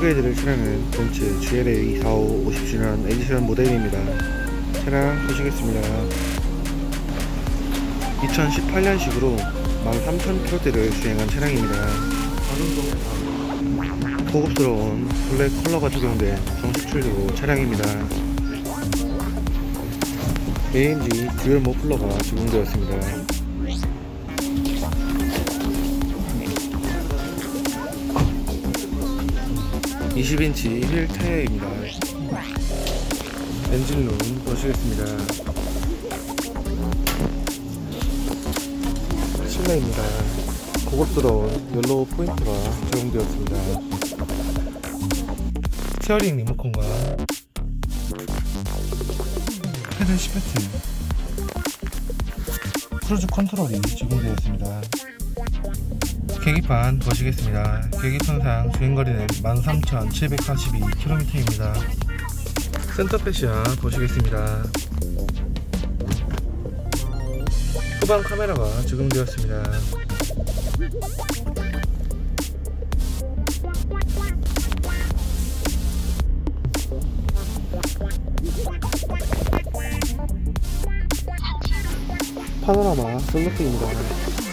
소개해드릴 차량은 벤츠 GLA 245 50주년 에디션 모델입니다. 차량 보시겠습니다. 2018년식으로 13,000km대를 주행한 차량입니다. 고급스러운 블랙 컬러가 적용된 정식 출력 차량입니다. AMG 듀얼 머플러가 적용되었습니다. 20인치 휠 타이어입니다. 엔진룸 보시겠습니다. 실내입니다. 고급스러운 옐로우 포인트가 적용되었습니다. 스티어링 리모컨과 패들 시프트 크루즈 컨트롤이 적용되었습니다. 계기판 보시겠습니다. 계기판상 주행거리는 13,742km입니다. 센터 패시아 보시겠습니다. 후방 카메라가 적용되었습니다. 파노라마 썬루프입니다.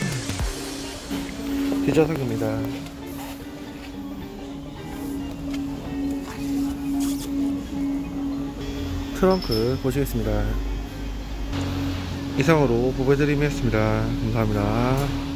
뒷좌석입니다. 트렁크 보시겠습니다. 이상으로 보배드림이었습니다. 감사합니다.